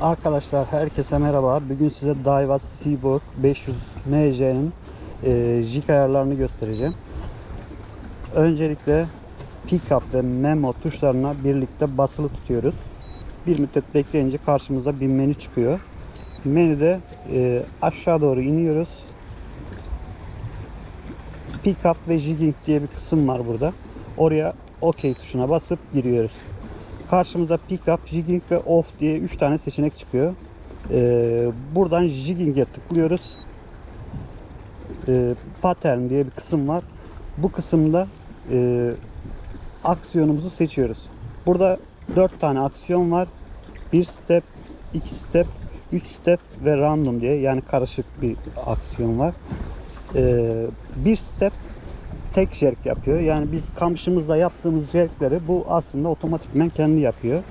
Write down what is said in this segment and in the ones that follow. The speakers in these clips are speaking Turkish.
Arkadaşlar herkese merhaba. Bugün size Daiwa Seaborg 500 MJ'nin e, jig ayarlarını göstereceğim. Öncelikle pick up ve memo tuşlarına birlikte basılı tutuyoruz. Bir müddet bekleyince karşımıza bir menü çıkıyor. Menüde e, aşağı doğru iniyoruz. Pick up ve jigging diye bir kısım var burada. Oraya OK tuşuna basıp giriyoruz. Karşımıza pick up, jigging ve off diye 3 tane seçenek çıkıyor. Ee, buradan jigging'e tıklıyoruz. Ee, pattern diye bir kısım var. Bu kısımda e, aksiyonumuzu seçiyoruz. Burada 4 tane aksiyon var. 1 step, 2 step, 3 step ve random diye yani karışık bir aksiyon var. Ee, step tek jerk yapıyor. Yani biz kamışımızla yaptığımız jerkleri bu aslında otomatikmen kendi yapıyor.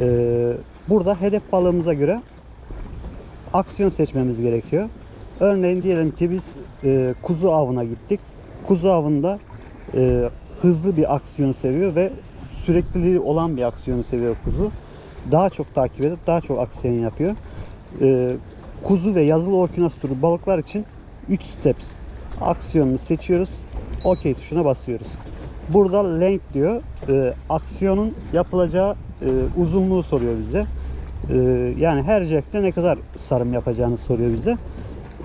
Ee, burada hedef balığımıza göre aksiyon seçmemiz gerekiyor. Örneğin diyelim ki biz e, kuzu avına gittik. Kuzu avında e, hızlı bir aksiyonu seviyor ve sürekliliği olan bir aksiyonu seviyor kuzu. Daha çok takip edip daha çok aksiyon yapıyor. E, kuzu ve yazılı orkinos türü balıklar için 3 steps aksiyonunu seçiyoruz. OK tuşuna basıyoruz. Burada length diyor. E, aksiyonun yapılacağı e, uzunluğu soruyor bize. E, yani her jerkte ne kadar sarım yapacağını soruyor bize.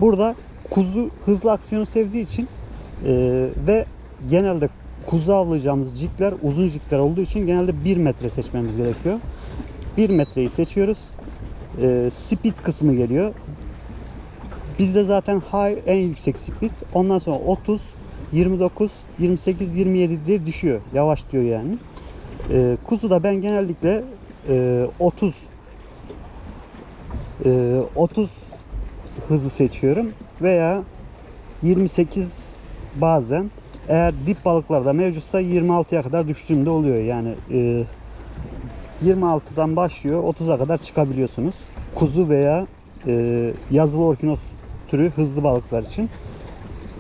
Burada kuzu hızlı aksiyonu sevdiği için e, ve genelde kuzu avlayacağımız jigler uzun jigler olduğu için genelde 1 metre seçmemiz gerekiyor. 1 metreyi seçiyoruz. E, speed kısmı geliyor. Bizde zaten high en yüksek speed. Ondan sonra 30, 29, 28, 27 diye düşüyor. Yavaş diyor yani. E, kuzuda ben genellikle e, 30 e, 30 hızı seçiyorum veya 28 bazen eğer dip balıklarda mevcutsa 26'ya kadar düştüğümde oluyor. Yani e, 26'dan başlıyor 30'a kadar çıkabiliyorsunuz. Kuzu veya e, yazılı orkinos türü hızlı balıklar için.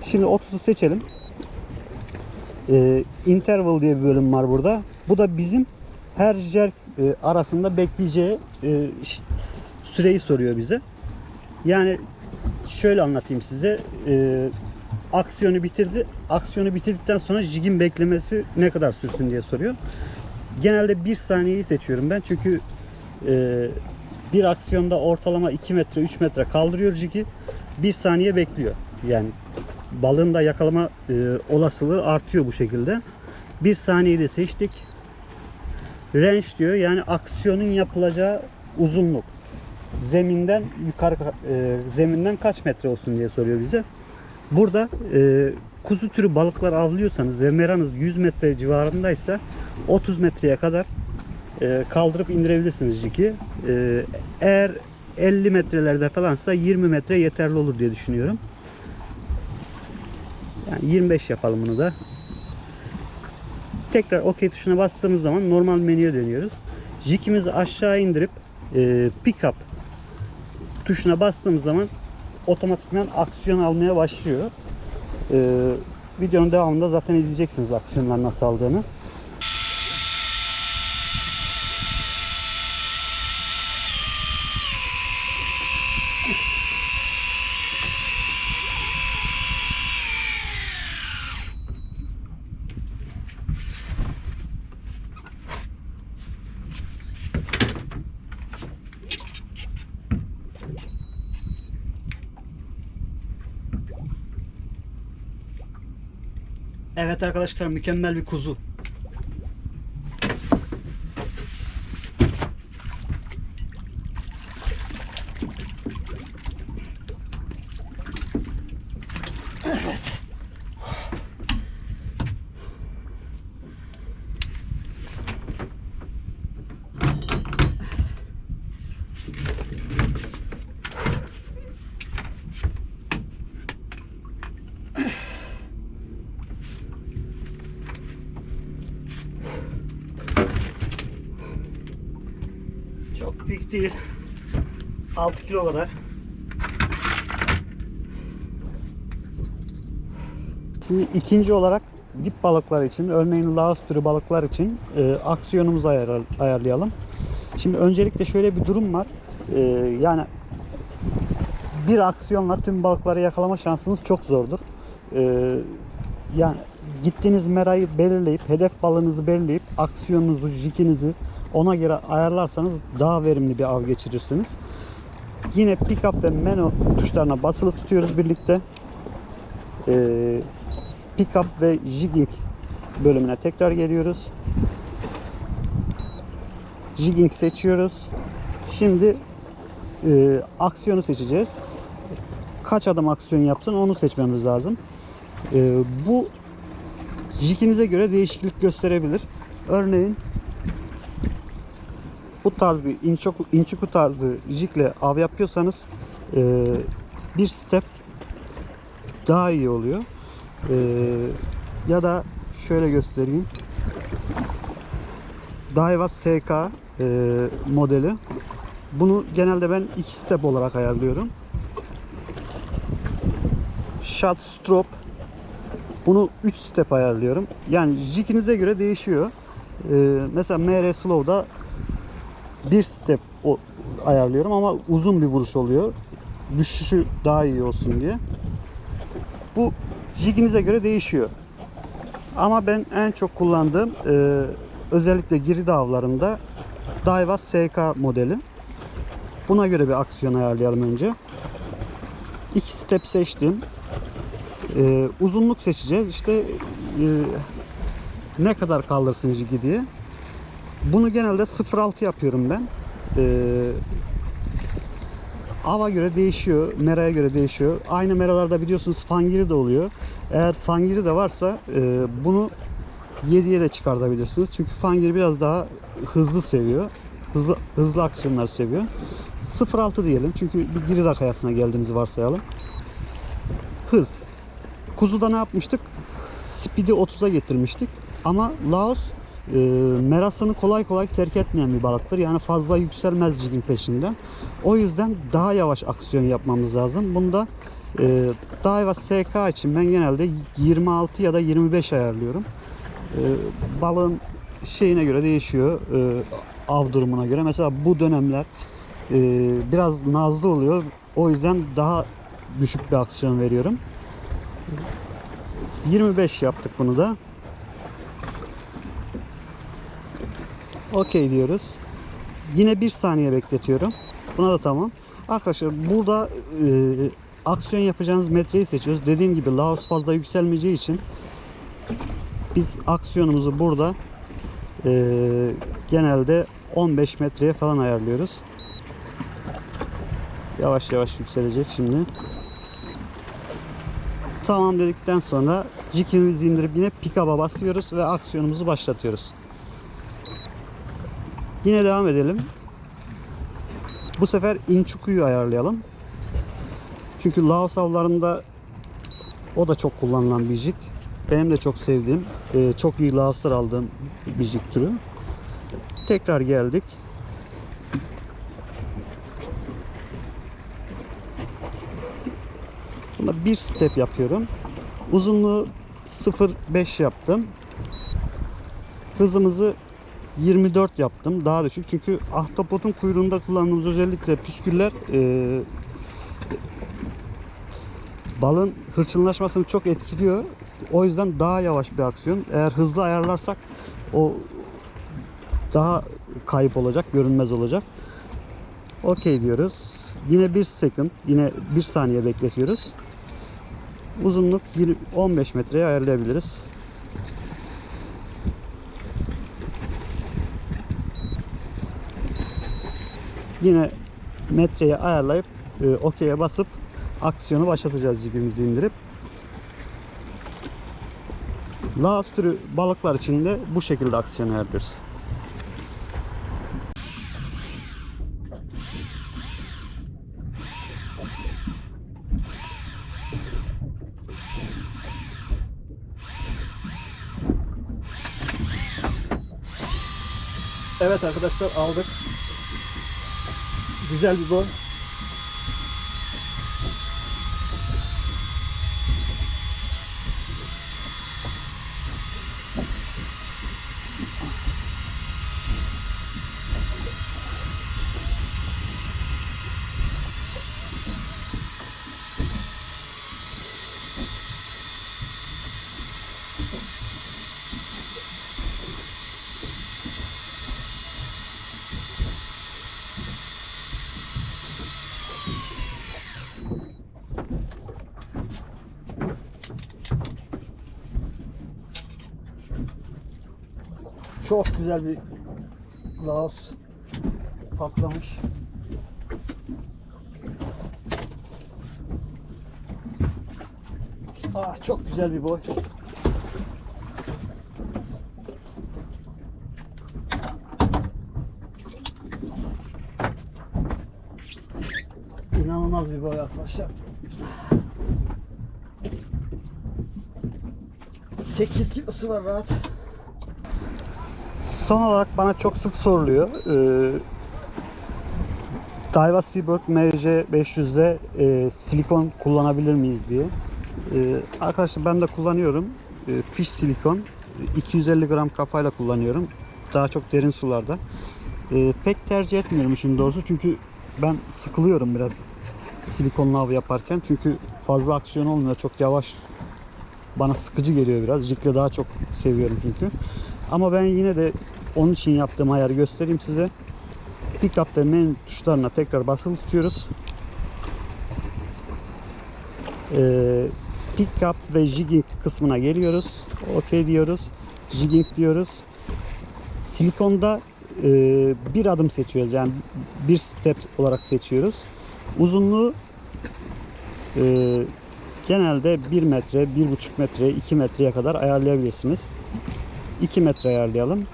Şimdi 30'u seçelim. E, interval diye bir bölüm var burada. Bu da bizim her jerk e, arasında bekleyeceği e, süreyi soruyor bize. Yani şöyle anlatayım size. E, aksiyonu bitirdi. Aksiyonu bitirdikten sonra jigin beklemesi ne kadar sürsün diye soruyor. Genelde 1 saniyeyi seçiyorum ben çünkü e, bir aksiyonda ortalama 2 metre 3 metre kaldırıyor jigi. 1 saniye bekliyor. Yani balığın da yakalama e, olasılığı artıyor bu şekilde. 1 saniyeyi de seçtik. Range diyor yani aksiyonun yapılacağı uzunluk. Zeminden yukarı e, zeminden kaç metre olsun diye soruyor bize. Burada e, kuzu türü balıklar avlıyorsanız ve meranız 100 metre civarındaysa 30 metreye kadar e, kaldırıp indirebilirsiniz jigi. E, eğer 50 metrelerde falansa 20 metre yeterli olur diye düşünüyorum. Yani 25 yapalım bunu da. Tekrar OK tuşuna bastığımız zaman normal menüye dönüyoruz. Jigimizi aşağı indirip e, pick up tuşuna bastığımız zaman otomatikman aksiyon almaya başlıyor. E, videonun devamında zaten izleyeceksiniz aksiyonlar nasıl aldığını. Evet arkadaşlar mükemmel bir kuzu. Evet. Çok büyük değil. 6 kilo kadar. Şimdi ikinci olarak dip balıklar için, örneğin laos türü balıklar için e, aksiyonumuzu ayar, ayarlayalım. Şimdi öncelikle şöyle bir durum var. e, yani bir aksiyonla tüm balıkları yakalama şansınız çok zordur. E, yani gittiğiniz merayı belirleyip, hedef balığınızı belirleyip, aksiyonunuzu, jikinizi ona göre ayarlarsanız daha verimli bir av geçirirsiniz. Yine pick up ve menu tuşlarına basılı tutuyoruz birlikte. Ee, pick up ve jigging bölümüne tekrar geliyoruz. Jigging seçiyoruz. Şimdi e, aksiyonu seçeceğiz. Kaç adım aksiyon yapsın onu seçmemiz lazım. E, bu jikinize göre değişiklik gösterebilir. Örneğin bu tarz bir inçoku, inçiku tarzı jikle av yapıyorsanız e, bir step daha iyi oluyor. E, ya da şöyle göstereyim. Daiwa SK e, modeli. Bunu genelde ben iki step olarak ayarlıyorum. Shot strobe bunu 3 step ayarlıyorum. Yani jikinize göre değişiyor. Ee, mesela MR Slow'da bir step o, ayarlıyorum ama uzun bir vuruş oluyor. Düşüşü daha iyi olsun diye. Bu jiginize göre değişiyor. Ama ben en çok kullandığım e, özellikle giri avlarında Daiwa SK modeli. Buna göre bir aksiyon ayarlayalım önce. İki step seçtim. Ee, uzunluk seçeceğiz. İşte e, ne kadar kaldırsın jigi diye. Bunu genelde 0.6 yapıyorum ben. Ee, ava göre değişiyor, meraya göre değişiyor. Aynı meralarda biliyorsunuz fangiri de oluyor. Eğer fangiri de varsa e, bunu 7'ye de çıkartabilirsiniz. Çünkü fangiri biraz daha hızlı seviyor. Hızlı hızlı aksiyonlar seviyor. 0.6 diyelim. Çünkü bir girida kayasına geldiğimizi varsayalım. Hız. Kuzuda ne yapmıştık? Speed'i 30'a getirmiştik. Ama Laos e, merasını kolay kolay terk etmeyen bir balıktır. Yani fazla yükselmez jigin peşinden. O yüzden daha yavaş aksiyon yapmamız lazım. Bunda e, Daiwa SK için ben genelde 26 ya da 25 ayarlıyorum. E, balığın şeyine göre değişiyor. E, av durumuna göre. Mesela bu dönemler e, biraz nazlı oluyor. O yüzden daha düşük bir aksiyon veriyorum. 25 yaptık bunu da. Okey diyoruz. Yine bir saniye bekletiyorum. Buna da tamam. Arkadaşlar burada e, aksiyon yapacağınız metreyi seçiyoruz. Dediğim gibi Laos fazla yükselmeyeceği için biz aksiyonumuzu burada e, genelde 15 metreye falan ayarlıyoruz. Yavaş yavaş yükselecek şimdi. Tamam dedikten sonra jikimizi indirip yine pick-up'a basıyoruz ve aksiyonumuzu başlatıyoruz. Yine devam edelim. Bu sefer inçukuyu ayarlayalım. Çünkü Laos avlarında o da çok kullanılan bir jig. Benim de çok sevdiğim, e, çok iyi Laoslar aldığım bir jig türü. Tekrar geldik. Bunda bir step yapıyorum. Uzunluğu 0.5 yaptım. Hızımızı 24 yaptım. Daha düşük. Çünkü ahtapotun kuyruğunda kullandığımız özellikle püsküller e, balın hırçınlaşmasını çok etkiliyor. O yüzden daha yavaş bir aksiyon. Eğer hızlı ayarlarsak o daha kayıp olacak, görünmez olacak. Okey diyoruz. Yine bir second, yine bir saniye bekletiyoruz. Uzunluk 20, 15 metreye ayarlayabiliriz. Yine metreye ayarlayıp e, OK'ye basıp aksiyonu başlatacağız jigimizi indirip. Laos türü balıklar için de bu şekilde aksiyon ayarlıyoruz. Evet arkadaşlar aldık. Güzel bir boy. Çok güzel bir Laos patlamış. Ah çok güzel bir boy. İnanılmaz bir boy arkadaşlar. 8 kilosu var rahat. Son olarak bana çok sık soruluyor. Ee, Daiwa Seabird MJ500'de e, silikon kullanabilir miyiz diye. Ee, arkadaşlar ben de kullanıyorum. Ee, fish silikon. 250 gram kafayla kullanıyorum. Daha çok derin sularda. Ee, pek tercih etmiyorum işin doğrusu çünkü ben sıkılıyorum biraz silikonlu av yaparken. Çünkü fazla aksiyon olmuyor. Çok yavaş bana sıkıcı geliyor biraz. Jig'le daha çok seviyorum çünkü. Ama ben yine de onun için yaptığım ayarı göstereyim size. Pick up ve main tuşlarına tekrar basılı tutuyoruz. Ee, pick up ve jigging kısmına geliyoruz. OK diyoruz. Jigging diyoruz. Silikonda e, bir adım seçiyoruz. Yani bir step olarak seçiyoruz. Uzunluğu e, genelde 1 metre, 1,5 metre, 2 metreye kadar ayarlayabilirsiniz. 2 metre ayarlayalım.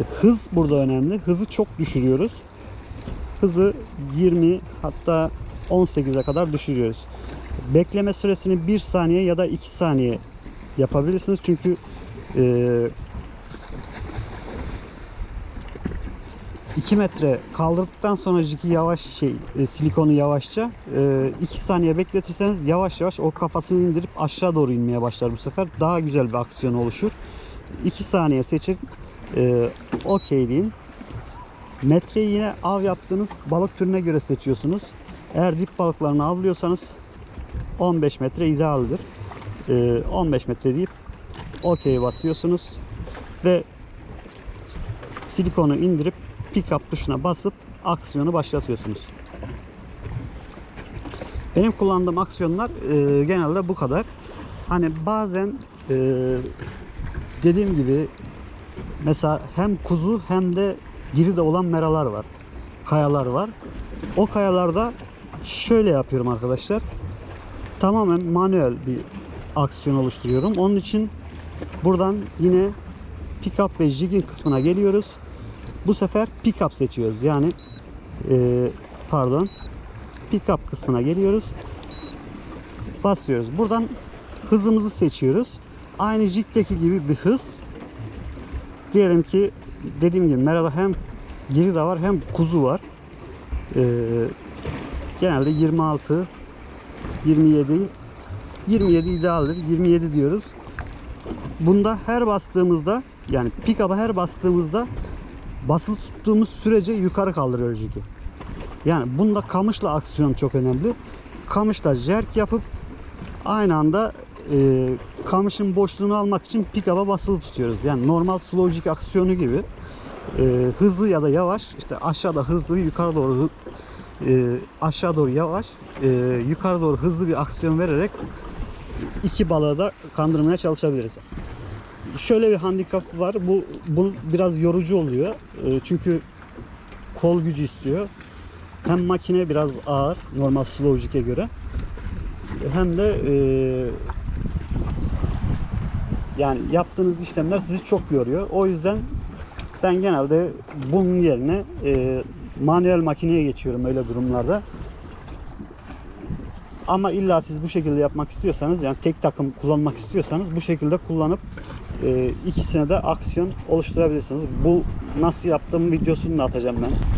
E, Hız burada önemli. Hızı çok düşürüyoruz. Hızı 20 hatta 18'e kadar düşürüyoruz. Bekleme süresini 1 saniye ya da 2 saniye yapabilirsiniz. Çünkü e, 2 metre kaldırdıktan sonra jiki yavaş şey e, silikonu yavaşça 2 saniye bekletirseniz yavaş yavaş o kafasını indirip aşağı doğru inmeye başlar bu sefer. Daha güzel bir aksiyon oluşur. 2 saniye seçin. E, okey deyin. Metreyi yine av yaptığınız balık türüne göre seçiyorsunuz. Eğer dip balıklarını avlıyorsanız 15 metre idealdir. E, 15 metre deyip okey basıyorsunuz ve silikonu indirip pick up tuşuna basıp aksiyonu başlatıyorsunuz. Benim kullandığım aksiyonlar e, genelde bu kadar. Hani bazen e, dediğim gibi mesela hem kuzu hem de diri de olan meralar var. Kayalar var. O kayalarda şöyle yapıyorum arkadaşlar. Tamamen manuel bir aksiyon oluşturuyorum. Onun için buradan yine pick up ve jigging kısmına geliyoruz. Bu sefer pick up seçiyoruz. Yani e, pardon pick up kısmına geliyoruz. Basıyoruz. Buradan hızımızı seçiyoruz. Aynı jig'deki gibi bir hız. Diyelim ki dediğim gibi merada hem geri de var hem kuzu var. E, genelde 26 27 27 idealdir. 27 diyoruz. Bunda her bastığımızda yani pick up'a her bastığımızda basılı tuttuğumuz sürece yukarı kaldırıyor jigi. Yani bunda kamışla aksiyon çok önemli. Kamışla jerk yapıp aynı anda e, kamışın boşluğunu almak için pick up'a basılı tutuyoruz. Yani normal slow jig aksiyonu gibi e, hızlı ya da yavaş işte aşağıda hızlı yukarı doğru e, aşağı doğru yavaş e, yukarı doğru hızlı bir aksiyon vererek iki balığı da kandırmaya çalışabiliriz şöyle bir handikap var. Bu bu biraz yorucu oluyor. E, Çünkü kol gücü istiyor. Hem makine biraz ağır normal slow jig'e göre. Hem de e, yani yaptığınız işlemler sizi çok yoruyor. O yüzden ben genelde bunun yerine e, manuel makineye geçiyorum öyle durumlarda. Ama illa siz bu şekilde yapmak istiyorsanız yani tek takım kullanmak istiyorsanız bu şekilde kullanıp e, ikisine de aksiyon oluşturabilirsiniz. Bu nasıl yaptığım videosunu da atacağım ben.